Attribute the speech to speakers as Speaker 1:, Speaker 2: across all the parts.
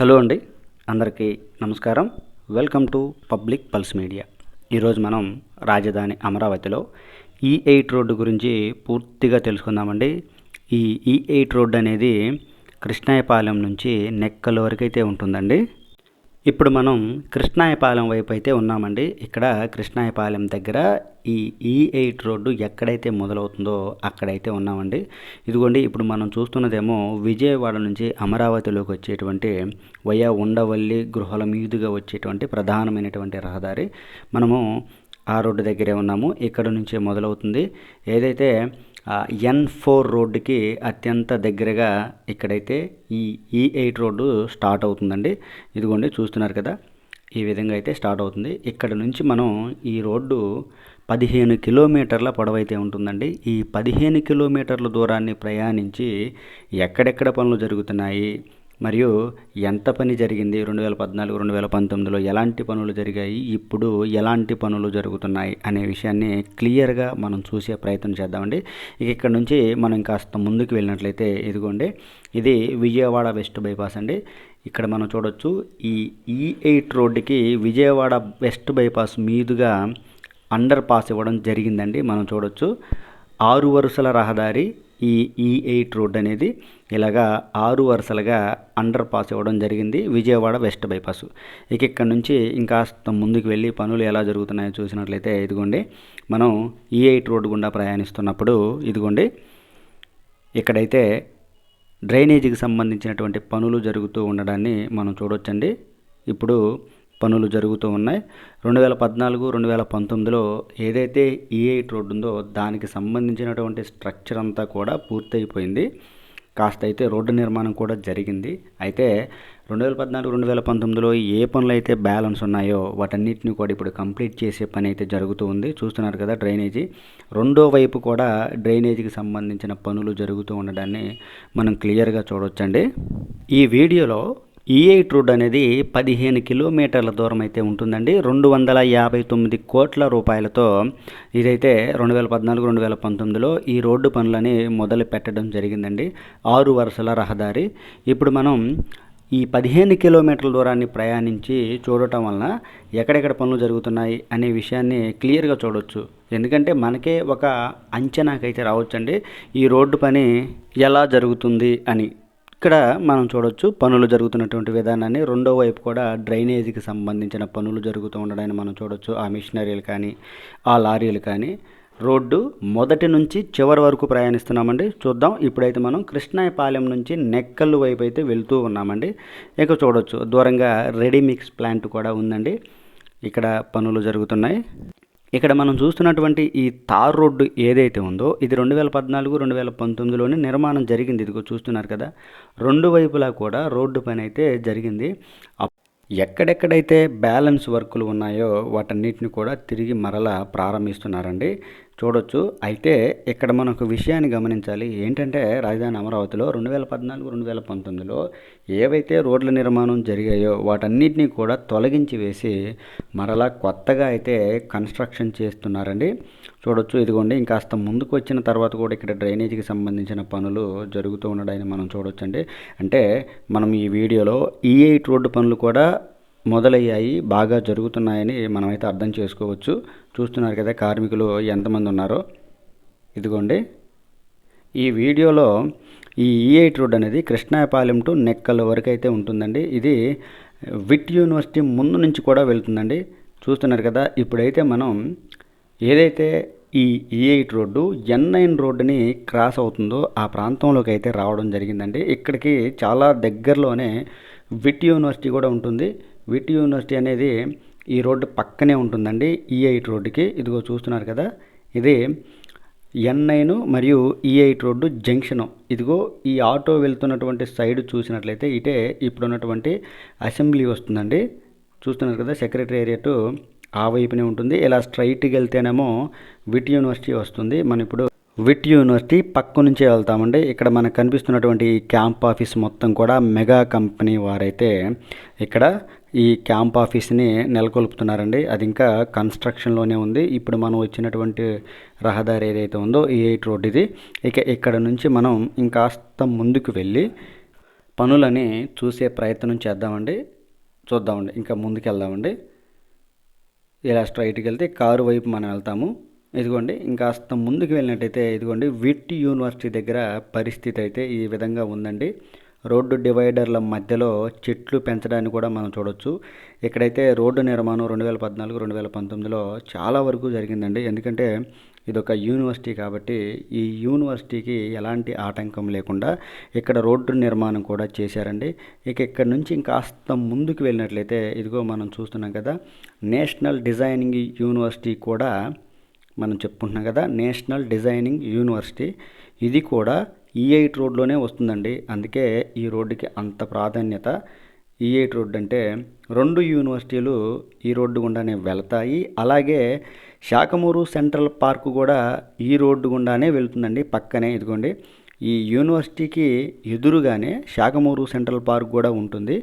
Speaker 1: Hello అండి అందరికీ నమస్కారం. Welcome to public pulse media. ఈరోజు మనం రాజధాని అమరావతిలో e ఈ ఎయిట్ రోడ్డు గురించి పూర్తిగా తెలుసుకుందామండి. ఈ e ఈ ఎయిట్ రోడ్డు అనేది కృష్ణాయపాలెం నుంచి నెక్కల వరకు అయితే ఉంటుందండి. ఇప్పుడు మనం కృష్ణాయపాలెం వైపు అయితే ఉన్నామండి. ఇక్కడ కృష్ణాయపాలెం దగ్గర ఈ e ఈ ఎయిట్ రోడ్డు ఎక్కడైతే మొదలవుతుందో అక్కడైతే ఉన్నామండి. ఇదిగోండి ఇప్పుడు మనం చూస్తున్నదేమో విజయవాడ నుంచి అమరావతిలోకి వచ్చేటువంటి వయా ఉండవల్లి గృహాల మీదుగా వచ్చేటువంటి ప్రధానమైనటువంటి రహదారి. మనము ఆ రోడ్డు దగ్గరే ఉన్నాము. ఇక్కడ నుంచే మొదలవుతుంది. ఏదైతే ఎన్ ఫోర్ రోడ్డుకి అత్యంత దగ్గరగా ఇక్కడైతే ఈ ఈ ఎయిట్ రోడ్డు స్టార్ట్ అవుతుందండి. ఇదిగోండి చూస్తున్నారు కదా. ఈ విధంగా అయితే స్టార్ట్ అవుతుంది. ఇక్కడ నుంచి మనం ఈ రోడ్డు పదిహేను కిలోమీటర్ల పొడవైతే ఉంటుందండి. ఈ పదిహేను కిలోమీటర్ల దూరాన్ని ప్రయాణించి ఎక్కడెక్కడ పనులు జరుగుతున్నాయి మరియు ఎంత పని జరిగింది రెండు వేల పద్నాలుగు రెండు వేల పంతొమ్మిదిలో ఎలాంటి పనులు జరిగాయి ఇప్పుడు ఎలాంటి పనులు జరుగుతున్నాయి అనే విషయాన్ని క్లియర్గా మనం చూసే ప్రయత్నం చేద్దామండి. ఇక ఇక్కడ నుంచి మనం కాస్త ముందుకు వెళ్ళినట్లయితే ఇదిగోండి ఇది విజయవాడ వెస్ట్ బైపాస్ అండి. ఇక్కడ మనం చూడొచ్చు ఈ e ఈ ఎయిట్ రోడ్డుకి విజయవాడ వెస్ట్ బైపాస్ మీదుగా అండర్ పాస్ ఇవ్వడం జరిగిందండి. మనం చూడొచ్చు ఆరు వరుసల రహదారి ఈ e ఈ ఎయిట్ రోడ్ అనేది ఇలాగా ఆరు వరుసలుగా అండర్ పాస్ ఇవ్వడం జరిగింది. విజయవాడ వెస్ట్ బైపాస్ ఇక ఇక్కడ నుంచి ఇంకాస్త ముందుకు వెళ్ళి పనులు ఎలా జరుగుతున్నాయో చూసినట్లయితే ఇదిగోండి. మనం e ఈ ఎయిట్ రోడ్ గుండా ప్రయాణిస్తున్నప్పుడు ఇదిగోండి. ఇక్కడైతే డ్రైనేజీకి సంబంధించినటువంటి పనులు జరుగుతూ ఉండడాన్ని మనం చూడొచ్చండి. ఇప్పుడు పనులు జరుగుతూ ఉన్నాయి. రెండు వేల పద్నాలుగు రెండు వేల పంతొమ్మిదిలో ఏదైతే ఈ రోడ్డు ఉందో దానికి సంబంధించినటువంటి స్ట్రక్చర్ అంతా కూడా పూర్తయిపోయింది. కాస్త అయితే రోడ్డు నిర్మాణం కూడా జరిగింది. అయితే రెండు వేల పద్నాలుగు రెండు వేల పంతొమ్మిదిలో ఏ పనులు అయితే బ్యాలెన్స్ ఉన్నాయో వాటన్నిటిని కూడా ఇప్పుడు కంప్లీట్ చేసే పని అయితే జరుగుతూ ఉంది. చూస్తున్నారు కదా డ్రైనేజీ. రెండో వైపు కూడా డ్రైనేజీకి సంబంధించిన పనులు జరుగుతూ ఉండడాన్ని మనం క్లియర్గా చూడొచ్చండి. ఈ వీడియోలో ఈ ఎయిట్ రోడ్ అనేది పదిహేను కిలోమీటర్ల దూరం అయితే ఉంటుందండి. రెండు వందల యాభై తొమ్మిది కోట్ల రూపాయలతో ఇదైతే రెండు వేల పద్నాలుగు రెండు వేల పంతొమ్మిదిలో ఈ రోడ్డు పనులని మొదలు పెట్టడం జరిగిందండి. ఆరు వరుసల రహదారి. ఇప్పుడు మనం ఈ పదిహేను కిలోమీటర్ల దూరాన్ని ప్రయాణించి చూడటం వలన ఎక్కడెక్కడ పనులు జరుగుతున్నాయి అనే విషయాన్ని క్లియర్గా చూడొచ్చు. ఎందుకంటే మనకే ఒక అంచనాకైతే రావచ్చండి. ఈ రోడ్డు పని ఎలా జరుగుతుంది అని. ఇక్కడ మనం చూడొచ్చు పనులు జరుగుతున్నటువంటి విధానాన్ని. రెండో వైపు కూడా డ్రైనేజీకి సంబంధించిన పనులు జరుగుతూ ఉండడాన్ని మనం చూడొచ్చు. ఆ మిషనరీలు కానీ ఆ లారీలు కానీ. రోడ్డు మొదటి నుంచి చివరి వరకు ప్రయాణిస్తున్నామండి. చూద్దాం. ఇప్పుడైతే మనం కృష్ణాయపాలెం నుంచి నెక్కల్లు వైపు అయితే వెళ్తూ ఉన్నామండి. ఇక చూడొచ్చు. దూరంగా రెడీ మిక్స్ ప్లాంట్ కూడా ఉందండి. ఇక్కడ పనులు జరుగుతున్నాయి. ఇక్కడ మనం చూస్తున్నటువంటి ఈ తార్ రోడ్డు ఏదైతే ఉందో ఇది రెండు వేల పద్నాలుగు రెండు వేల పంతొమ్మిదిలోనే నిర్మాణం జరిగింది. ఇదిగో చూస్తున్నారు కదా. రెండు వైపులా కూడా రోడ్డు పని అయితే జరిగింది ఎక్కడెక్కడైతే బ్యాలెన్స్ వర్కులు ఉన్నాయో వాటన్నిటిని కూడా తిరిగి మరలా ప్రారంభిస్తున్నారండి. చూడొచ్చు. అయితే ఇక్కడ మనం ఒక విషయాన్ని గమనించాలి. ఏంటంటే రాజధాని అమరావతిలో రెండు వేల పద్నాలుగు రెండు వేల పంతొమ్మిదిలో ఏవైతే రోడ్ల నిర్మాణం జరిగాయో వాటన్నిటినీ కూడా తొలగించి వేసి మరలా కొత్తగా అయితే కన్స్ట్రక్షన్ చేస్తున్నారండి. చూడొచ్చు. ఇదిగోండి ఇంకాస్త ముందుకు వచ్చిన తర్వాత కూడా ఇక్కడ డ్రైనేజీకి సంబంధించిన పనులు జరుగుతూ ఉండడాన్ని మనం చూడొచ్చండి. అంటే మనం ఈ వీడియోలో ఈ ఎయిట్ రోడ్డు పనులు కూడా మొదలయ్యాయి బాగా జరుగుతున్నాయని మనమైతే అర్థం చేసుకోవచ్చు. చూస్తున్నారు కదా కార్మికులు ఎంతమంది ఉన్నారో. ఇదిగోండి. ఈ వీడియోలో ఈ e ఈ ఎయిట్ రోడ్ అనేది కృష్ణాపాలెం టు నెక్కల్ వరకు అయితే ఉంటుందండి. ఇది విట్ యూనివర్సిటీ ముందు నుంచి కూడా వెళ్తుందండి. చూస్తున్నారు కదా ఇప్పుడైతే మనం ఏదైతే ఈ e E eight road N nine రోడ్డుని క్రాస్ అవుతుందో ఆ ప్రాంతంలోకి అయితే రావడం జరిగిందండి. ఇక్కడికి చాలా దగ్గరలోనే విట్ యూనివర్సిటీ కూడా ఉంటుంది. విట్ యూనివర్సిటీ అనేది ఈ రోడ్డు పక్కనే ఉంటుందండి. E ఈ ఎయిట్ రోడ్డుకి. ఇదిగో చూస్తున్నారు కదా. ఇది ఎన్ నైన్ మరియు e E eight road junction. ఇదిగో ఈ ఆటో వెళ్తున్నటువంటి సైడ్ చూసినట్లయితే ఇటే ఇప్పుడున్నటువంటి అసెంబ్లీ వస్తుందండి. చూస్తున్నారు కదా సెక్రటేరియట్ ఆ వైపునే ఉంటుంది. ఇలా స్ట్రైట్కి వెళ్తేనేమో విట్ యూనివర్సిటీ వస్తుంది. మనం ఇప్పుడు విట్ యూనివర్సిటీ పక్క నుంచే వెళ్తామండి. ఇక్కడ మనకు కనిపిస్తున్నటువంటి క్యాంప్ ఆఫీస్ మొత్తం కూడా మెగా కంపెనీ వారైతే ఇక్కడ ఈ క్యాంప్ ఆఫీస్ని నెలకొల్పుతున్నారండి. అది ఇంకా కన్స్ట్రక్షన్లోనే ఉంది. ఇప్పుడు మనం వచ్చినటువంటి రహదారి ఏదైతే ఉందో ఈ ఎయిట్ రోడ్ ఇది ఇక ఇక్కడ నుంచి మనం ఇంకాస్త ముందుకు వెళ్ళి పనులని చూసే ప్రయత్నం చేద్దామండి. చూద్దామండి. ఇంకా ముందుకెళ్దామండి. ఇలా స్ట్రైట్కి వెళ్తే కారు వైపు మనం వెళ్తాము. ఇదిగోండి ఇంకాస్త ముందుకు వెళ్ళినట్టయితే ఇదిగోండి విట్ యూనివర్సిటీ దగ్గర పరిస్థితి అయితే ఈ విధంగా ఉందండి. రోడ్డు డివైడర్ల మధ్యలో చెట్లు పెంచడాన్ని కూడా మనం చూడొచ్చు. ఇక్కడైతే రోడ్డు నిర్మాణం రెండు వేల పద్నాలుగు రెండు వేల పంతొమ్మిదిలో చాలా వరకు జరిగిందండి. ఎందుకంటే ఇది ఒక యూనివర్సిటీ కాబట్టి ఈ యూనివర్సిటీకి ఎలాంటి ఆటంకం లేకుండా ఇక్కడ రోడ్డు నిర్మాణం కూడా చేశారండి. ఇక ఇక్కడ నుంచి ఇంకాస్త ముందుకు వెళ్ళినట్లయితే ఇదిగో మనం చూస్తున్నాం కదా నేషనల్ డిజైనింగ్ యూనివర్సిటీ కూడా మనం చెప్పుకుంటున్నాం కదా నేషనల్ డిజైనింగ్ యూనివర్సిటీ. ఇది కూడా ఈ ఎయిట్ రోడ్లోనే వస్తుందండి. అందుకే ఈ రోడ్డుకి అంత ప్రాధాన్యత. ఈ ఎయిట్ రోడ్ అంటే రెండు యూనివర్సిటీలు ఈ రోడ్డు గుండానే వెళతాయి. అలాగే శాఖమూరు సెంట్రల్ పార్క్ కూడా ఈ రోడ్డు గుండానే వెళ్తుందండి పక్కనే. ఇదిగోండి ఈ యూనివర్సిటీకి ఎదురుగానే శాఖమూరు సెంట్రల్ పార్క్ కూడా ఉంటుంది.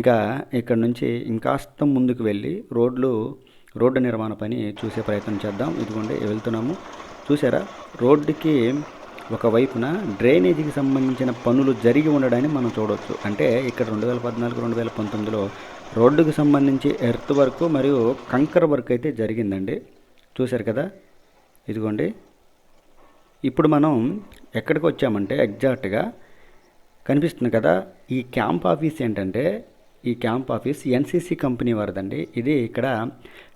Speaker 1: ఇక ఇక్కడ నుంచి ఇంకాస్త ముందుకు వెళ్ళి రోడ్లు రోడ్డు నిర్మాణ పని చూసే ప్రయత్నం చేద్దాం. ఇదిగోండి వెళ్తున్నాము. చూసారా? రోడ్డుకి ఒకవైపున డ్రైనేజీకి సంబంధించిన పనులు జరిగి ఉండడాన్ని మనం చూడవచ్చు అంటే ఇక్కడ రెండు వేల పద్నాలుగు రెండు వేల పంతొమ్మిదిలో రోడ్డుకు సంబంధించి ఎర్త్ వర్క్ మరియు కంకర్ వర్క్ అయితే జరిగిందండి. చూశారు కదా? ఇదిగోండి. ఇప్పుడు మనం ఎక్కడికి వచ్చామంటే ఎగ్జాక్ట్గా కనిపిస్తుంది కదా ఈ క్యాంప్ ఆఫీస్ ఏంటంటే ఈ క్యాంప్ ఆఫీస్ ఎన్సీసీ కంపెనీ వారిదండి. ఇది ఇక్కడ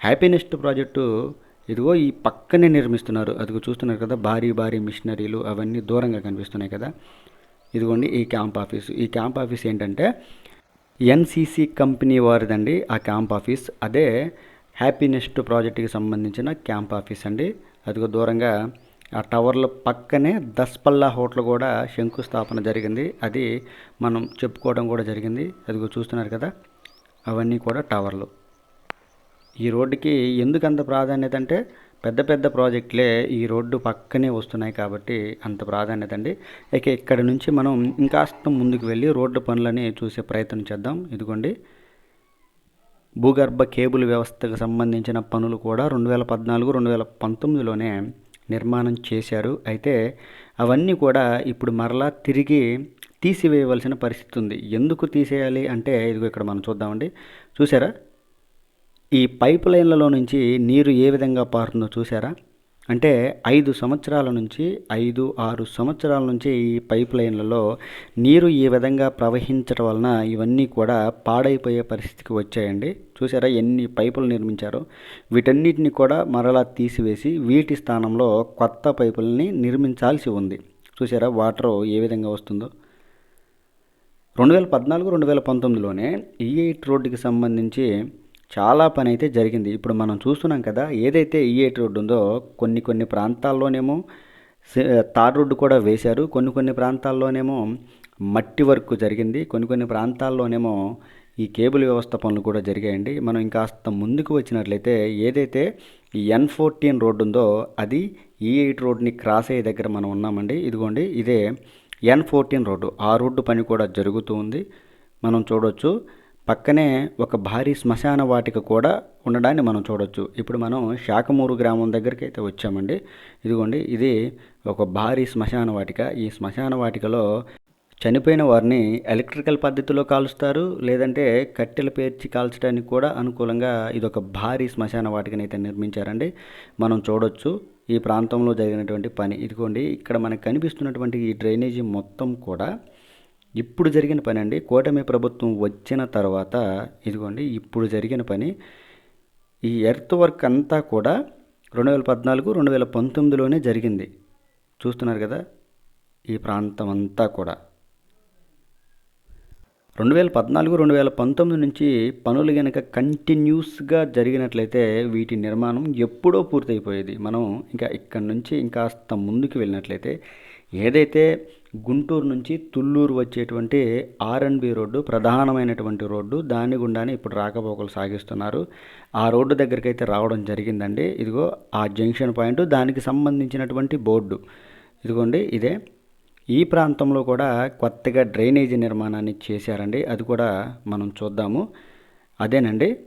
Speaker 1: హ్యాపీనెస్ట్ ప్రాజెక్టు. ఇదిగో ఈ పక్కనే నిర్మిస్తున్నారు. అదిగో చూస్తున్నారు కదా భారీ భారీ మిషనరీలు అవన్నీ దూరంగా కనిపిస్తున్నాయి కదా. ఇదిగోండి ఈ క్యాంప్ ఆఫీస్. ఈ క్యాంప్ ఆఫీస్ ఏంటంటే ఎన్సీసీ కంపెనీ వారిదండి ఆ క్యాంప్ ఆఫీస్. అదే హ్యాపీనెస్ట్ ప్రాజెక్టుకి సంబంధించిన క్యాంప్ ఆఫీస్ అండి. అదిగో దూరంగా ఆ టవర్ల పక్కనే దస్పల్లా హోటల్ కూడా శంకుస్థాపన జరిగింది. అది మనం చెప్పుకోవడం కూడా జరిగింది. అదిగో చూస్తున్నారు కదా అవన్నీ కూడా టవర్లు. ఈ రోడ్డుకి ఎందుకు అంత ప్రాధాన్యత అంటే పెద్ద పెద్ద ప్రాజెక్టులే ఈ రోడ్డు పక్కనే వస్తున్నాయి కాబట్టి అంత ప్రాధాన్యత అండి. ఇక ఇక్కడ నుంచి మనం ఇంకాస్త ముందుకు వెళ్ళి రోడ్డు పనులని చూసే ప్రయత్నం చేద్దాం. ఇదిగోండి. భూగర్భ కేబుల్ వ్యవస్థకు సంబంధించిన పనులు కూడా రెండు వేల పద్నాలుగు రెండు వేల పంతొమ్మిదిలోనే నిర్మాణం చేశారు. అయితే అవన్నీ కూడా ఇప్పుడు మరలా తిరిగి తీసివేయవలసిన పరిస్థితి ఉంది. ఎందుకు తీసేయాలి అంటే ఇదిగో ఇక్కడ మనం చూద్దామండి. చూసారా? ఈ పైప్ లైన్లలో నుంచి నీరు ఏ విధంగా పారుతుందో చూసారా? అంటే ఐదు సంవత్సరాల నుంచి ఐదు ఆరు సంవత్సరాల నుంచి ఈ పైప్ లైన్లలో నీరు ఈ విధంగా ప్రవహించడం వలన ఇవన్నీ కూడా పాడైపోయే పరిస్థితికి వచ్చాయండి. చూసారా ఎన్ని పైపులు నిర్మించారో? వీటన్నిటిని కూడా మరలా తీసివేసి వీటి స్థానంలో కొత్త పైపుల్ని నిర్మించాల్సి ఉంది. చూసారా వాటర్ ఏ విధంగా వస్తుందో? రెండు వేల పద్నాలుగు రెండు వేల పంతొమ్మిదిలోనే ఈ ఎయిట్ రోడ్డుకి సంబంధించి చాలా పని అయితే జరిగింది. ఇప్పుడు మనం చూస్తున్నాం కదా ఏదైతే ఈ ఎయిట్ రోడ్డు ఉందో కొన్ని కొన్ని ప్రాంతాల్లోనేమో తార్ రోడ్డు కూడా వేశారు. కొన్ని కొన్ని ప్రాంతాల్లోనేమో మట్టి వర్క్ జరిగింది. కొన్ని కొన్ని ప్రాంతాల్లోనేమో ఈ కేబుల్ వ్యవస్థ పనులు కూడా జరిగాయండి. మనం ఇంకాస్త ముందుకు వచ్చినట్లయితే ఏదైతే ఈ ఎన్ ఫోర్టీన్ రోడ్డు ఉందో అది ఈ ఎయిట్ రోడ్ని క్రాస్ అయ్యే దగ్గర మనం ఉన్నామండి. ఇదిగోండి ఇదే ఎన్ ఫోర్టీన్ రోడ్డు. ఆ రోడ్డు పని కూడా జరుగుతూ ఉంది. మనం చూడవచ్చు పక్కనే ఒక భారీ శ్మశాన వాటిక కూడా ఉండడాన్ని మనం చూడొచ్చు. ఇప్పుడు మనం శాఖమూరు గ్రామం దగ్గరికి అయితే వచ్చామండి. ఇదిగోండి ఇది ఒక భారీ శ్మశాన వాటిక. ఈ శ్మశాన వాటికలో చనిపోయిన వారిని ఎలక్ట్రికల్ పద్ధతిలో కాలుస్తారు లేదంటే కట్టెలు పేర్చి కాల్చడానికి కూడా అనుకూలంగా ఇది ఒక భారీ శ్మశాన వాటికని అయితే నిర్మించారండి. మనం చూడొచ్చు ఈ ప్రాంతంలో జరిగినటువంటి పని. ఇదిగోండి ఇక్కడ మనకు కనిపిస్తున్నటువంటి ఈ డ్రైనేజీ మొత్తం కూడా ఇప్పుడు జరిగిన పని అండి కూటమి ప్రభుత్వం వచ్చిన తర్వాత ఇదిగోండి ఇప్పుడు జరిగిన పని ఈ ఎర్త్ వర్క్ అంతా కూడా రెండు వేల పద్నాలుగు రెండు వేల పంతొమ్మిదిలోనే జరిగింది. చూస్తున్నారు కదా ఈ ప్రాంతం అంతా కూడా. రెండు వేల పద్నాలుగు రెండు వేల పంతొమ్మిది నుంచి పనులు కనుక కంటిన్యూస్గా జరిగినట్లయితే వీటి నిర్మాణం ఎప్పుడో పూర్తయిపోయేది. మనం ఇంకా ఇక్కడి నుంచి ఇంకాస్త ముందుకు వెళ్ళినట్లయితే ఏదైతే గుంటూరు నుంచి తుళ్ళూరు వచ్చేటువంటి ఆర్ఎన్బి రోడ్డు ప్రధానమైనటువంటి రోడ్డు. దాని గుండానే ఇప్పుడు రాకపోకలు సాగిస్తున్నారు. ఆ రోడ్డు దగ్గరికి అయితే రావడం జరిగిందండి. ఇదిగో ఆ జంక్షన్ పాయింట్. దానికి సంబంధించినటువంటి బోర్డు. ఇదిగోండి ఇదే. ఈ ప్రాంతంలో కూడా కొత్తగా డ్రైనేజీ నిర్మాణాన్ని చేశారండి. అది కూడా మనం చూద్దాము. అదేనండి.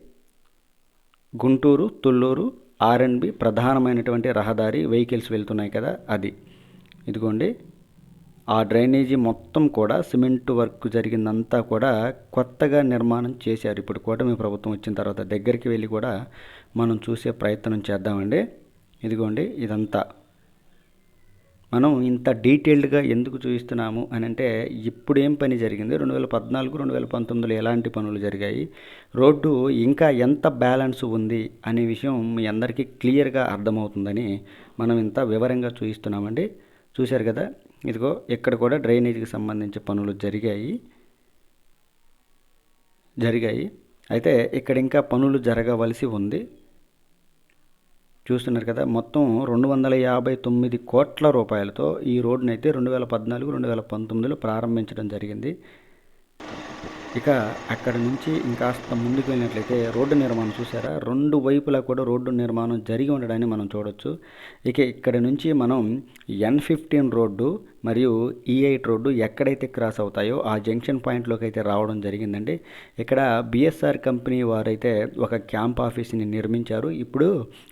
Speaker 1: గుంటూరు తుళ్ళూరు ఆర్ఎన్బి ప్రధానమైనటువంటి రహదారి వెహికల్స్ వెళ్తున్నాయి కదా అది. ఇదిగోండి. ఆ డ్రైనేజీ మొత్తం కూడా సిమెంట్ వర్క్ జరిగిందంతా కూడా కొత్తగా నిర్మాణం చేశారు. ఇప్పుడు కూటమి ప్రభుత్వం వచ్చిన తర్వాత దగ్గరికి వెళ్ళి కూడా మనం చూసే ప్రయత్నం చేద్దామండి. ఇదిగోండి ఇదంతా. మనం ఇంత డీటెయిల్డ్గా ఎందుకు చూపిస్తున్నాము అని అంటే ఇప్పుడు ఏం పని జరిగింది? రెండు వేల పద్నాలుగు రెండు వేల పంతొమ్మిదిలో ఎలాంటి పనులు జరిగాయి? రోడ్డు ఇంకా ఎంత బ్యాలెన్స్ ఉంది అనే విషయం మీ అందరికీ క్లియర్గా అర్థమవుతుందని మనం ఇంత వివరంగా చూపిస్తున్నామండి. చూశారు కదా? ఇదిగో ఇక్కడ కూడా డ్రైనేజీకి సంబంధించి పనులు జరిగాయి. జరిగాయి. అయితే ఇక్కడ ఇంకా పనులు జరగవలసి ఉంది. చూస్తున్నారు కదా మొత్తం రెండు వందల యాభై తొమ్మిది కోట్ల రూపాయలతో ఈ రోడ్డునైతే రెండు వేల పద్నాలుగు రెండు వేల పంతొమ్మిదిలో ప్రారంభించడం జరిగింది. ఇక అక్కడ నుంచి ఇంకాస్త ముందుకు వెళ్ళినట్లయితే రోడ్డు నిర్మాణం చూసారా? రెండు వైపులా కూడా రోడ్డు నిర్మాణం జరిగి ఉండడాన్ని మనం చూడొచ్చు. ఇక ఇక్కడ నుంచి మనం ఎన్ ఫిఫ్టీన్ రోడ్డు మరియు e ఈ ఎయిట్ రోడ్డు ఎక్కడైతే క్రాస్ అవుతాయో ఆ జంక్షన్ పాయింట్లోకి అయితే రావడం జరిగిందండి. ఇక్కడ బిఎస్ఆర్ కంపెనీ వారైతే ఒక క్యాంప్ ఆఫీస్ని నిర్మించారు. ఇప్పుడు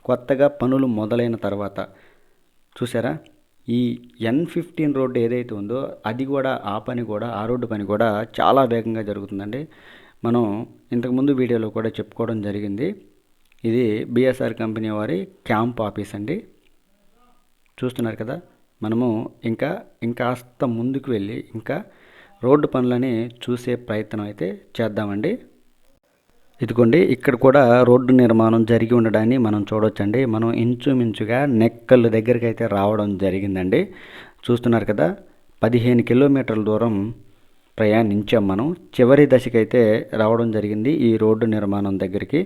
Speaker 1: కొత్తగా పనులు మొదలైన తర్వాత చూసారా? ఈ ఎన్ ఫిఫ్టీన్ రోడ్డు ఏదైతే ఉందో అది కూడా ఆ పని కూడా ఆ రోడ్డు పని కూడా చాలా వేగంగా జరుగుతుందండి. మనం ఇంతకుముందు వీడియోలో కూడా చెప్పుకోవడం జరిగింది. ఇది బిఎస్ఆర్ కంపెనీ వారి క్యాంప్ ఆఫీస్ అండి. చూస్తున్నారు కదా మనము ఇంకా ఇంకాస్త ముందుకు వెళ్ళి ఇంకా రోడ్డు పనులని చూసే ప్రయత్నం అయితే చేద్దామండి. ఇదిగోండి ఇక్కడ కూడా రోడ్డు నిర్మాణం జరిగి ఉండడాన్ని మనం చూడొచ్చండి. మనం ఇంచుమించుగా నెక్కల్ దగ్గరికి అయితే రావడం జరిగిందండి. చూస్తున్నారు కదా పదిహేను కిలోమీటర్ల దూరం ప్రయాణించాం మనం. చివరి దశకైతే రావడం జరిగింది ఈ రోడ్డు నిర్మాణం దగ్గరికి.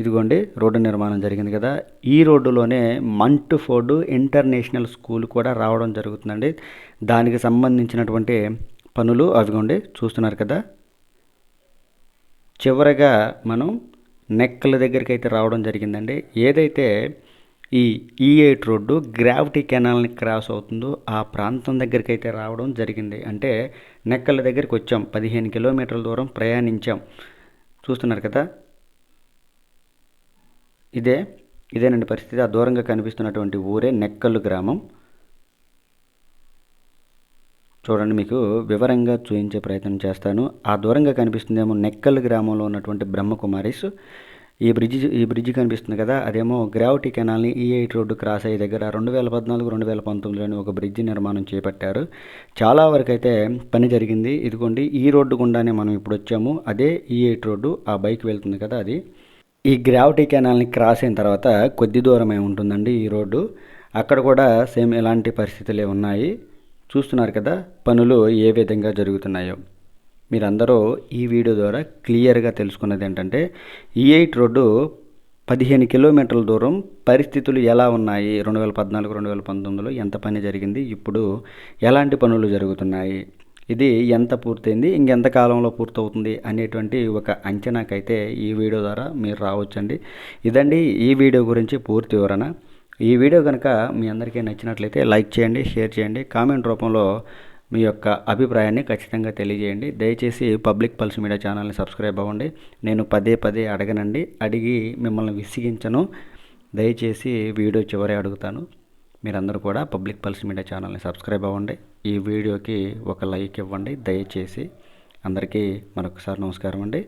Speaker 1: ఇదిగోండి రోడ్డు నిర్మాణం జరిగింది కదా. ఈ రోడ్డులోనే మంట్ ఫోర్డు ఇంటర్నేషనల్ స్కూల్ కూడా రావడం జరుగుతుందండి. దానికి సంబంధించినటువంటి పనులు అవిగోండి చూస్తున్నారు కదా. చివరగా మనం నెక్కల దగ్గరికి అయితే రావడం జరిగిందండి. ఏదైతే ఈ e E eight road gravity కెనాల్ని cross అవుతుందో ఆ ప్రాంతం దగ్గరికి అయితే రావడం జరిగింది. అంటే నెక్కల దగ్గరికి వచ్చాం. పదిహేను కిలోమీటర్ల దూరం ప్రయాణించాం. చూస్తున్నారు కదా? ఇదే ఇదేనండి పరిస్థితి. ఆ దూరంగా కనిపిస్తున్నటువంటి ఊరే నెక్కల్లు గ్రామం. చూడండి మీకు వివరంగా చూపించే ప్రయత్నం చేస్తాను. ఆ దూరంగా కనిపిస్తుందేమో నెక్కల్ గ్రామంలో ఉన్నటువంటి బ్రహ్మకుమారిస్. ఈ బ్రిడ్జి ఈ బ్రిడ్జి కనిపిస్తుంది కదా అదేమో గ్రావిటీ కెనాల్ని e E eight road cross అయ్యే దగ్గర రెండు వేల పద్నాలుగు రెండు వేల పంతొమ్మిదిలోని ఒక బ్రిడ్జి నిర్మాణం చేపట్టారు. చాలా వరకు అయితే పని జరిగింది. ఇదిగోండి ఈ రోడ్డు గుండానే మనం ఇప్పుడు వచ్చాము. అదే e ఈ ఎయిట్ రోడ్డు ఆ బైక్ వెళ్తుంది కదా అది. ఈ గ్రావిటీ కెనాల్ని క్రాస్ అయిన తర్వాత కొద్ది దూరమే ఉంటుందండి ఈ రోడ్డు. అక్కడ కూడా సేమ్ ఎలాంటి పరిస్థితులే ఉన్నాయి. చూస్తున్నారు కదా పనులు ఏ విధంగా జరుగుతున్నాయో. మీరందరూ ఈ వీడియో ద్వారా క్లియర్గా తెలుసుకున్నది ఏంటంటే ఈ ఎయిట్ రోడ్డు పదిహేను కిలోమీటర్ల దూరం పరిస్థితులు ఎలా ఉన్నాయి? రెండు వేల పద్నాలుగు రెండు వేల పంతొమ్మిదిలో ఎంత పని జరిగింది? ఇప్పుడు ఎలాంటి పనులు జరుగుతున్నాయి? ఇది ఎంత పూర్తయింది? ఇంకెంత కాలంలో పూర్తవుతుంది? అనేటువంటి ఒక అంచనాకైతే ఈ వీడియో ద్వారా మీరు రావచ్చండి. ఇదండి ఈ వీడియో గురించి పూర్తి వివరణ. ఈ వీడియో కనుక మీ అందరికీ నచ్చినట్లయితే లైక్ చేయండి షేర్ చేయండి కామెంట్ రూపంలో మీ యొక్క అభిప్రాయాన్ని ఖచ్చితంగా తెలియజేయండి. దయచేసి పబ్లిక్ పల్స్ మీడియా ఛానల్ని సబ్స్క్రైబ్ అవ్వండి. నేను పదే పదే అడగనండి అడిగి మిమ్మల్ని విసిగించను. దయచేసి వీడియో చివరి అడుగుతాను. మీరందరూ కూడా పబ్లిక్ పల్స్ మీడియా ఛానల్ని సబ్స్క్రైబ్ అవ్వండి. ఈ వీడియోకి ఒక లైక్ ఇవ్వండి. దయచేసి అందరికీ మరొకసారి నమస్కారం అండి.